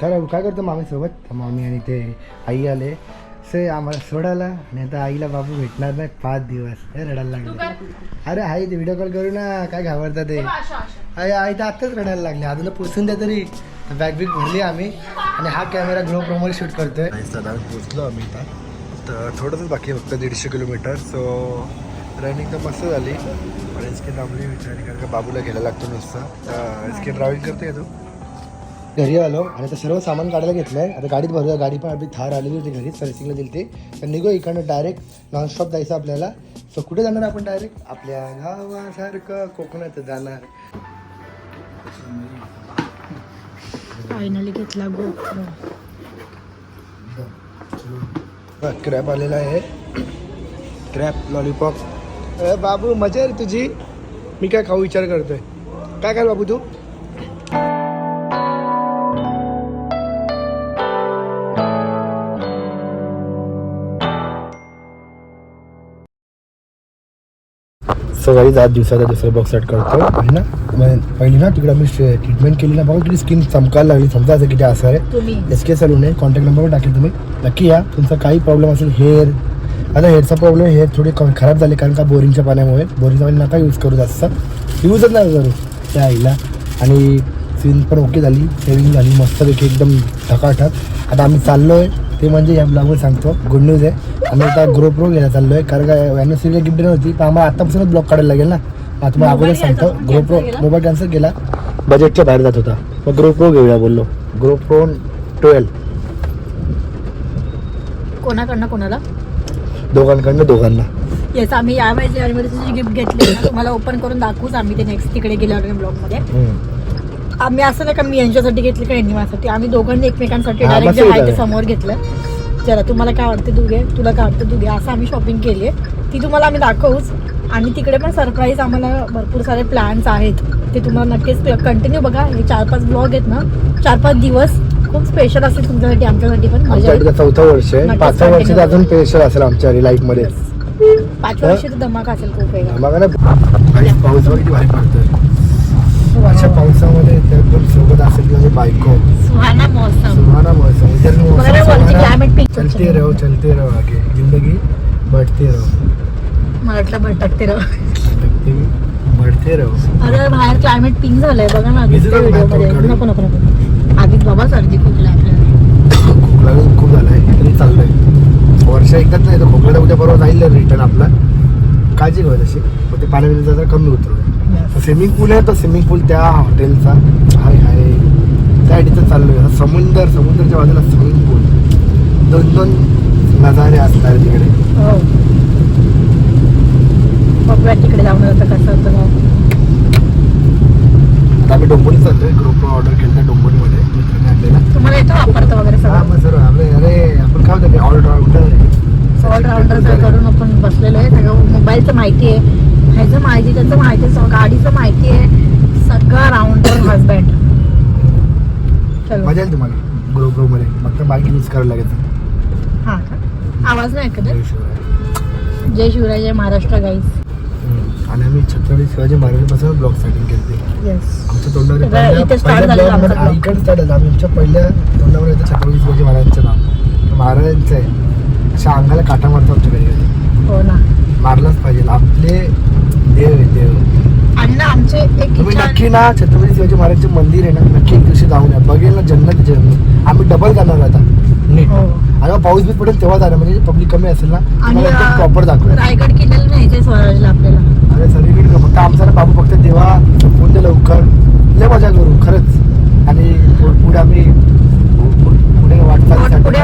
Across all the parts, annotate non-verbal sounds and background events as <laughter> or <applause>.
काय काय करतो मामीसोबत मामी आणि ते आई आले. से आम्हाला सोडायला आणि आता आईला बाबू भेटणार नाही. पाच दिवस. हे रडायला लागले. अरे आई ते व्हिडिओ कॉल करू ना. काय घाबरतात ते. आई आई तर आत्ताच रडायला लागले. अजून पोचून द्या तरी. बॅग बिग भरली आम्ही. आणि हा कॅमेरा ग्लो प्रोमोर शूट करतोय. दादा पोचलो आम्ही तर थोडंसंच बाकी फक्त दीडशे किलोमीटर. सो रनिंग तर मस्त झाली. पण एसके थांबली विचारली कारण का बाबूला घ्यायला लागतो नुसतं. तर एसके ड्रायव्हिंग करते का तू? घरी आलो आणि आता सर्व सामान काढायला घेतलंय. आता गाडीत भरूया. गाडी पण आपली थार आलेली होती घरी सर्व्हिसिंगला दिली ते तर निघो इकडनं डायरेक्ट नॉनस्टॉप जायचं आपल्याला. सो कुठे जाणार आपण डायरेक्ट आपल्या गावासारखं कोकणात जाणार. फायनली घेतला गो. क्रॅप आलेला आहे. क्रॅप लॉलीपॉप बाबू मजा आहे तुझी? मी काय खाऊ विचार करतोय. काय काय बाबू तू? सो गाईज आज दिवसाचा दुसरा बॉक्स सेट करतो आहे ना? मग पहिली ना तिकडे आम्ही ट्रीटमेंट केली ना बघा किती स्किन चमकायला लागली. समजा असं किती असं आहे. एस के सलून आहे. कॉन्टॅक्ट नंबर टाकेल तुम्ही. नक्की या. तुमचा काही प्रॉब्लेम असेल हेअर आता हेअरचा प्रॉब्लेम हेअर थोडे खराब झाले कारण का बोरिंगच्या पाण्यामुळे. बोरिंगच्या पाणी नका यूज करू जास्त. यूजच नाही करू. त्या आईला. आणि स्किन पण ओके झाली. सेविंग झाली. मस्तपैकी एकदम ठकाठक आता आम्ही चाललो आहे ते म्हणजे या ब्लॉगवर सांगतो. गुड न्यूज आहे. आम्ही आता ग्रो प्रो घ्यायला चाललो आहे कारण काय अॅनिव्हर्सरीला गिफ्ट नव्हती पण आम्हाला आतापासूनच ब्लॉग काढायला लागेल ना? आता तुम्हाला अगोदर सांगतो. घ्यायचा, ग्रो प्रो cancel केला? मोबाईल कॅन्सल केला बजेटच्या बाहेर जात होता. मग ग्रो प्रो घेऊया बोललो. ग्रो प्रो ट्वेल्व कोणाकडनं कोणाला? दोघांकडनं दोघांना. येस आम्ही यावेळेस गिफ्ट घेतली तुम्हाला ओपन करून दाखवूच आम्ही ते नेक्स्ट तिकडे गेल्यावर ब्लॉगमध्ये आम्ही असं नाही का मी यांच्यासाठी घेतली का यांनी माझ्यासाठी. आम्ही दोघांनी एकमेकांसाठी हा, डायरेक्ट मस्त जे आहे ते. समोर घेतलं. चला तुम्हाला काय वाटते घे तुला काय वाटतं घे असं आम्ही शॉपिंग केली आहे ती तुम्हाला आम्ही दाखवूच. आणि तिकडे पण सरप्राईज आम्हाला भरपूर सारे प्लॅन्स आहेत. ते तुम्हाला नक्कीच कंटिन्यू बघा. हे चार पाच ब्लॉग आहेत ना चार पाच दिवस खूप स्पेशल असतील तुमच्यासाठी आमच्यासाठी पण. मजा येईल. चौथं वर्ष आहे. नक्कीच वर्षी तर continue. अजून स्पेशल असेल आमच्या लाईफमध्ये. पाचव्या वर्षी तर धमाका असेल खूप वेगळा. भाई पाऊस बघ किती भारी पडतोय. अशा पावसामध्ये ते एकदम सोबत असेल किंवा बायको. सुहाना मौसम. सुहाना मौसम. इधर picture चलते. रहो चलते रहो आगे. जिंदगी बढ़ते रहो. वाटलं भटकते रह. बढ़ते रहो. अरे बाहेर क्लायमेट पिंक झालंय. बघा ना दिसतंय नका व्हिडिओ नको नको नको. आधीच बाबा सर्दी खोकला खोकला खूप झालाय तरी चाललंय. वर्ष एकदाच नाही तर खोकला उद्या परवा जाईल रिटर्न आपला. काळजी घ्या तशी मग ते पाणी जरा कमी उतरवलं स्विमिंग पूल आहे तो स्विमिंग पूल त्या हॉटेलचा हाय हाय त्या इथं चाललोय. आता समुद्र समुद्राच्या बाजूला स्विमिंग पूल दोन दोन नजारे असणार तिकडे. हो. बघूया तिकडे जाऊन कसं होतं मग. आता आम्ही डोंबोली चाललोय. ग्रुप ऑर्डर केलं डोंबोलीमध्ये मित्राने आणलेला. तुम्हाला येतो वापरतं वगैरे हा सगळं मग सर आपले अरे आपण काय होतं ऑलराऊंडर ऑलराऊंडर करून आपण बसलेलो आहे. सगळं मोबाईलचं माहिती आहे. ह्याचं माहिती त्याचं माहिती गाडीचं माहिती आहे. सगळं राऊंडर हजबंड चलो. मजा येईल तुम्हाला? ग्रो ग्रो मध्ये फक्त बाईक यूज करायला लागेल. हा का? आवाज नाही ऐकत? जय शिवराय. जय महाराष्ट्र गाईस. आणि आम्ही छत्रपती शिवाजी महाराजांपासून ब्लॉग स्टार्टिंग केली आमच्या तोंडावर इकडे स्टार्ट झालं आम्ही आमच्या पहिल्या तोंडावर येतं छत्रपती शिवाजी महाराजांचं नाव. तर महाराजांचं आहे. अशा अंगाला काटा मारतो आमच्या घरी. हो ना. मारलाच पाहिजे. आपले देव आहे देव. आणि ना आमचे एक तुम्ही नक्की ना छत्रपती शिवाजी महाराजांचे मंदिर आहे ना नक्की एक दिवशी जाऊन या. बघेल ना जन्नत जन्नत. आम्ही डबल जाणार आता. नीट. हो. आणि पाऊस बीस पडेल तेव्हा जाणार म्हणजे पब्लिक कमी असेल ना. प्रॉपर दाखवूया रायगड किल्ल्याला स्वराजला आपल्याला. अरे सगळीकडे फक्त आमचा ना बाबू फक्त देवा फोन दे लवकर. लय मजा करू खरंच. आणि पुढे आम्ही पुढे वाटचालीसाठी पुढे?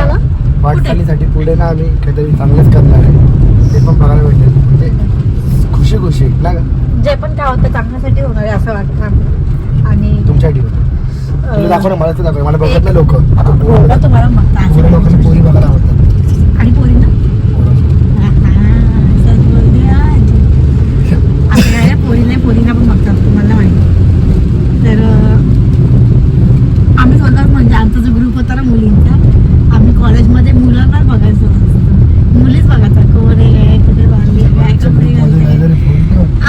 वाटचालीसाठी पुढे ना आम्ही काहीतरी चांगलंच करणार आहे. ते पण बघायला भेटेल. म्हणजे पण काय होतं चांगल्यासाठी होणार आहे असं वाटतं आणि तुमच्यासाठी होतं. तुला दाखव ना मला तर दाखव. मला बघत नाही लोक. का तुम्हाला बघता पुढे लोकांना पोरी बघायला आवडतात. आणि पोरींना आपल्याला पोरी नाही पोरींना पण बघतात तुम्हाला माहिती तर आम्ही स्वतः म्हणजे आमचा जो ग्रुप होता ना मुलींचा आम्ही कॉलेजमध्ये मुलांना बघायचो मुलीच बघायचा कोण आहे कुठे बांधली काय कपडे घालते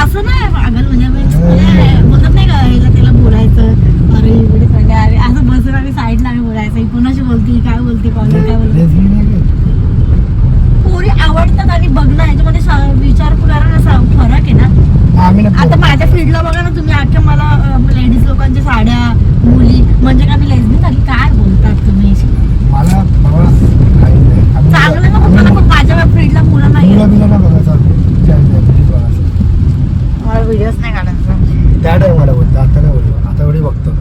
असं नाही पागल म्हणजे आम्ही म्हणजे बोलत नाही का हिला त्याला बोलायचं अरे इकडे सगळे अरे असं बसून आम्ही साईडला आम्ही बोलायचं साड्या मुली म्हणजे का मी लेसबी झाली काय बोलतात तुम्ही मला बाबा काही नाही. आम्ही- चांगलं ना आम्ही- मला पण माझ्या फ्रेंडला मुलं नाही मुलं बिलं नाही बघायचं आम्ही. चाल, चाल, please बघायचं. मला व्हिडिओज नाही काढायचा त्या टाइमला बोलतो आता नाही बोलतो आता एवढी बघतो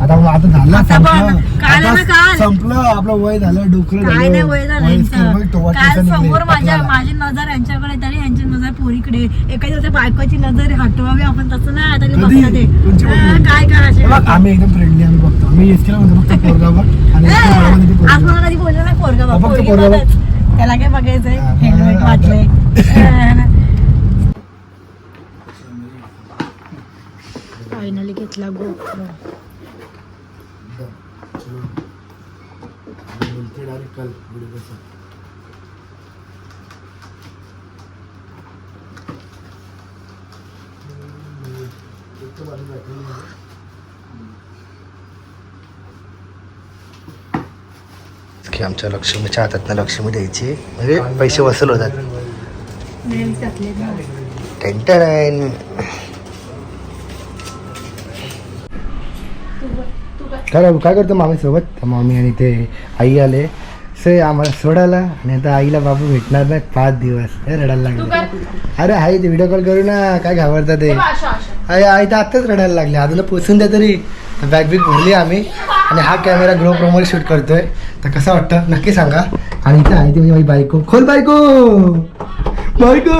आता मग आता झालं आता पण, संपलं. काल ना आता काल. संपलं आपलं वय झालं डोकरं काय. नाही वय झालं यांचं. काल समोर माझ्या. माझी नजर यांच्याकडे तरी यांची नजर पोरीकडे एका दिवसाच्या बायकोची नजर हटवावी आपण तसं नाही तरी कधी? बघतात ते. कोणची हा? काय करायचे बघ, आम्ही एकदम फ्रेंडली आम्ही बघतो आम्ही एसकेला म्हणतो फक्त <laughs> पोरगावर आणि ए, एसके वाड्यामध्ये ती आज पोरगी. मला कधी बोललं नाही पोरगा हा, फक्त पोरगी पोरगा. बघत. त्याला काय बघायचंय हा, हेल्मेट हा, वाटलंय <laughs> फायनली घेतला गोप्रो बोलते direct कल, video कसं. एक की आमच्या लक्ष्मीच्या हातातनं लक्ष्मी द्यायची. म्हणजे पैसे वसूल होतात. टेंटन काय काय करतो मामी सोबत? मामी आणि ते आई आले. से आम्हाला सोडायला. आणि आता आईला बाबू भेटणार नाही पाच दिवस. हे रडायला लागले. अरे आई ते व्हिडिओ कॉल करू ना. काय घाबरतात ते. आई आई तर आत्ताच रडायला लागले. अजून पोचून द्या तरी. बॅग बिग भरली आम्ही. आणि हा कॅमेरा ग्रो प्रोमध्ये शूट करतोय. तर कसं वाटतं? नक्की सांगा. आणि इथे आहे ती म्हणजे माझी बायको. खोल बायको! बायको!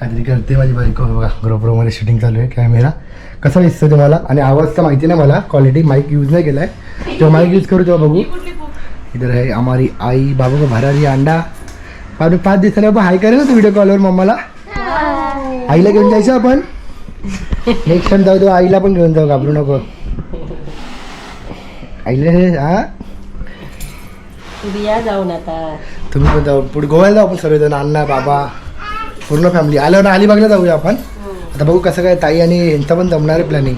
काहीतरी करते माझी बायको. बघा ग्रो प्रोमध्ये शूटिंग चालू आहे कॅमेरा कसा दिसतो तुम्हाला? आणि आवाज तर माहिती नाही मला. क्वालिटी माईक यूज नाही केलाय. जेव्हा माईक यूज करू तेव्हा बघू. इधर आहे हमारी आई बाबू को भरा रही है अंडा. बाबू पाच दिवसाने बाबा हाय करेल ना तू व्हिडिओ कॉलवर मम्माला? आईला घेऊन जायचं आपण? नेक्स्ट टाइम जाऊ तेव्हा आईला पण घेऊन जाऊ घाबरू नको. आईला हे हा? जाऊन आता. तुम्ही पण जाऊ. पुढे गोव्याला जाऊ आपण सर्वजण अण्णा बाबा पूर्ण फॅमिली आल्यावर ना अलिबागला जाऊया आपण. आता बघू कसं काय ताई आणि यांचं पण जमणार आहे प्लॅनिंग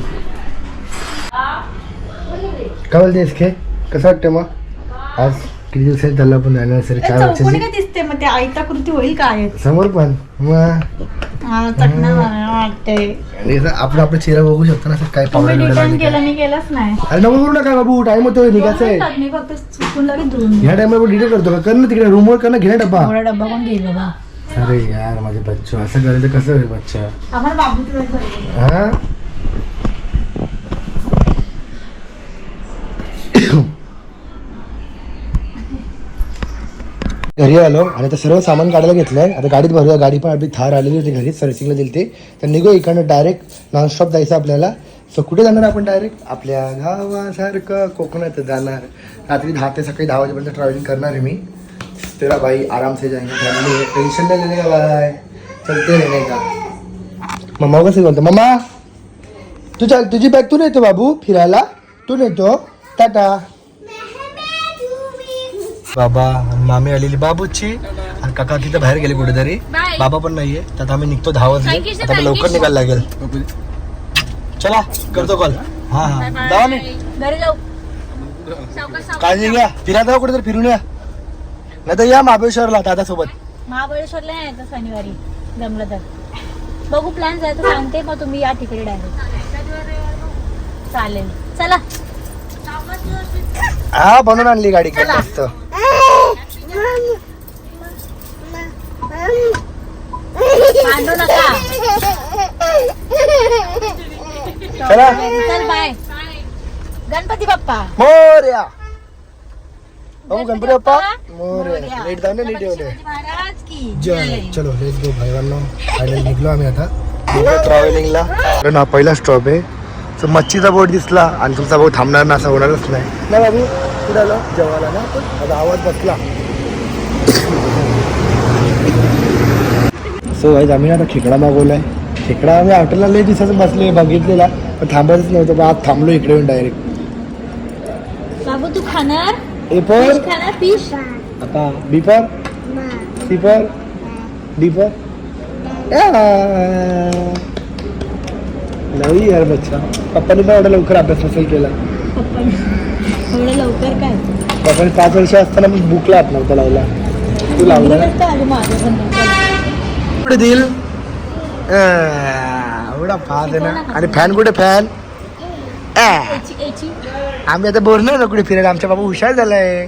काय बोलतेस खे कसं वाटतं मग? आज किती दिवसांनी चाललं आपण अॅनिव्हर्सरी चार चौकोनी वर्षाची दिसते? मग ते आयता कृती होईल काय समोर पण. मग? चटणा वाटते. आणि असं आपण आपला चेहरा बघू शकतो ना असं काय तुम्ही पावडर रिटर्न बिवडर केलं मी केलंच नाही. अरे नको करू नका बाबू टाइम होतोय निघायचं आहे? मी फक्त चुकून लगेच धुवून ह्या टाइमला डिटेल करतो का? कर ना तिकडे रूमवर कर ना घे ना डब्बा. डब्बा कोण गेलो बा अरे यार माझे बच्चो असं करायचं तर कसं होईल बच्चा? आम्हाला बाबू हा? घरी आलो आणि आता सर्व सामान काढायला घेतलंय. आता गाडीत भरूया. गाडी पण आपली थार आलेली होती घरी सर्व्हिसिंगला दिली ते तर निघू इकडनं डायरेक्ट नॉनस्टॉप जायचं आपल्याला. सो कुठे जाणार आपण डायरेक्ट आपल्या गावासारखं कोकणात जाणार. रात्री दहा ते सकाळी दहा वाजेपर्यंत ट्रॅव्हलिंग करणार आहे मी. तेरा भाई आराम से जाएँगे फैमिली है। टेंशन नहीं लेने का भाई चलते रहने का। मम्मा कसं बोलतो मम्मा तू चल तुझी बॅग तू नेतो बाबू फिरायला। तू। नेतो टाटा। बाबा मामी आलेली। बाबूची आणि काका तिथे बाहेर गेले कुठेतरी बाबा पण नाहीये। तर आता आम्ही निघतो दहा वाजले। आता लवकर निघायला लागेल। चला करतो कॉल हा हा. जावा नाही घरी जाऊ. <laughs> काळजी घ्या. फिरायला जाऊ कुठेतरी फिरून या. नाही तर या महाबळेश्वरला दादा सोबत. महाबळेश्वरला नाही तर शनिवारी जमलं तर. बघू प्लॅन जायचं सांगते मग तुम्ही या तिकडे डायरेक्ट चालेल. चला. हा बनवून आणली गाडी मस्त. भांडू नका. चला. चल बाय गणपती बाप्पा. मोर्या. बघू गणपती बाप्पा मोर्या. नीट जाऊ ना नीट की जय. चलो लेट्स गो भाईवांनो फायनल निघलो आम्ही आता. ट्रॅव्हलिंगला कारण हा पहिला स्टॉप आहे. सो मच्छीचा बोट दिसला आणि तुमचा भाऊ थांबणार ना असं होणारच नाही. ना बाबू कुठं आलो? जेवायला ना? आपण आता आवाज बसला. सो गाईज आम्ही आता खेकडा मागवलाय. खेकडा आम्ही हॉटेलला लय दिवसाचं बसले बघितलेला. पण थांबायचंच नव्हतं पण आज थांबलो इकडे येऊन डायरेक्ट बाबू तू खाणार? खाणार फिश आता बी पर सी पर डी पर नवी यार बच्चा पप्पाने पण एवढा लवकर अभ्यास नसेल केला. एवढं लवकर काय? पप्पाने पाच वर्ष असताना मी बुकला हात नव्हता लावला. तू लावला पण पुढे देईल एवढा फास्ट आहे ना. आणि फॅन कुठे फॅन आम्ही आता बोलणार ना कुठे फिरायला. आमच्या बाबा हुशार झालाय.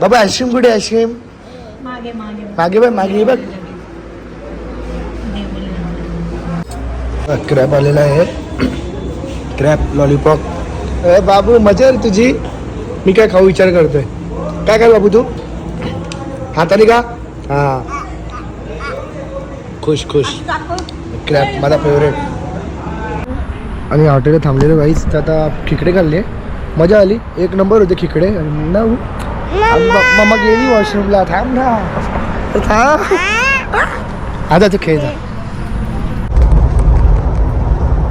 बाबा आईस्क्रीम कुठे आईस्क्रीम मागे मागे. मागे बघ मागे बघ. क्रॅप आलेला आहे. क्रॅप लॉलीपॉप ए बाबू मजा आहे रे तुझी. मी काय खाऊ विचार करतोय. काय काय बाबू तू? हाताने का? हा. खुश खुश. क्रॅप माझा फेवरेट आणि हॉटेलला थांबलेलो गाईच तर आता खिकडे खाल्ले. मजा आली. एक नंबर होते खिकडे. ना मम्मा. गेली वॉशरूमला थांब ना. थांब. आता तू खेळ जा.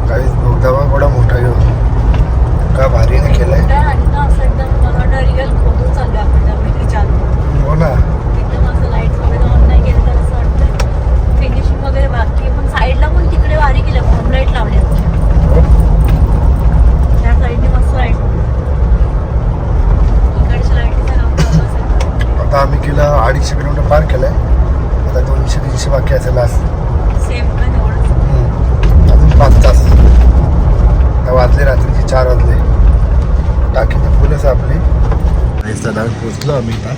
काहीच मोठा घेऊ का भारी नाही केलाय आणि ना असं एकदम मला वाटतं रिअल खोटून चाललं आपण त्या मेट्रीच्या आत. हो ना एकदम असं लाईट्स वगैरे ऑन नाही केलं तर असं वाटतं फिनिशिंग वगैरे बाकी आहे. पण साईडला पण तिकडे भारी केलं फॉर्म लाइट लावले त्या साईडने मस्त लाइट इकडच्या लाईटीचा नव्हता आता आम्ही केलं अडीचशे किलोमीटर पार केलंय आता दोनशे तीनशे बाकी असेल आज सेम पण एवढंच अजून पाच तास आता वाजले रात्रीचे चार वाजले टाकी तर फुलच आपली दादा पोचलो आम्ही आता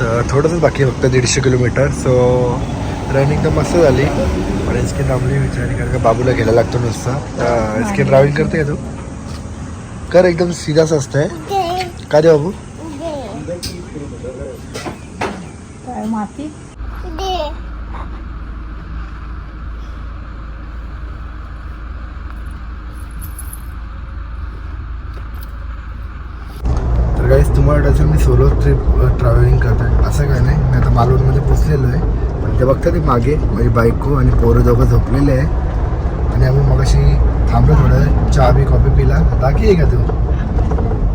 तर थोडंसं बाकी फक्त दीडशे किलोमीटर. सो रनिंग तर मस्त झाली. पण एसके थांबली विचारली कारण का बाबूला घ्यायला लागतो नुसता. तर एसके ड्रायव्हिंग करते का तू? कर एकदम सीधाच असतंय. का दे बाबू? काय माती? तर काहीच तुम्हाला वाटायचं मी सोलो ट्रिप ट्रॅव्हलिंग करतोय. असं काय नाही. मी आता मालवणमध्ये पोचलेलो आहे. पण ते बघता ते मागे माझी बायको आणि पोरं दोघं झोपलेले आहे. आणि आम्ही मगाशी थांबलो थोडं चहा बी कॉफी पिला. बाकी आहे का तू?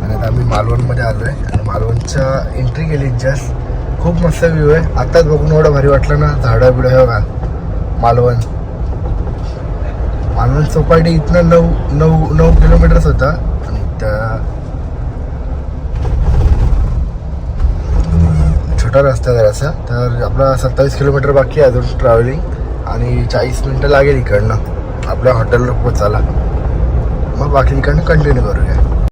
आणि आता आम्ही मालवणमध्ये आलो आहे. आणि मालवणच्या एंट्री केली जस्ट खूप मस्त व्ह्यू आहे. आत्ताच बघून एवढं भारी वाटलं ना झाडं बिडं हे बघा. मालवण. मालवण चौपाटी इथनं नऊ नऊ नऊ किलोमीटर्स होता. आणि त्या छोटा रस्ता जरासा. तर आपला सत्तावीस किलोमीटर बाकी आहे अजून ट्रॅव्हलिंग आणि चाळीस मिनटं लागेल इकडनं. आपल्या हॉटेलवर पोचायला. मग बाकी इकडनं कंटिन्यू करूया.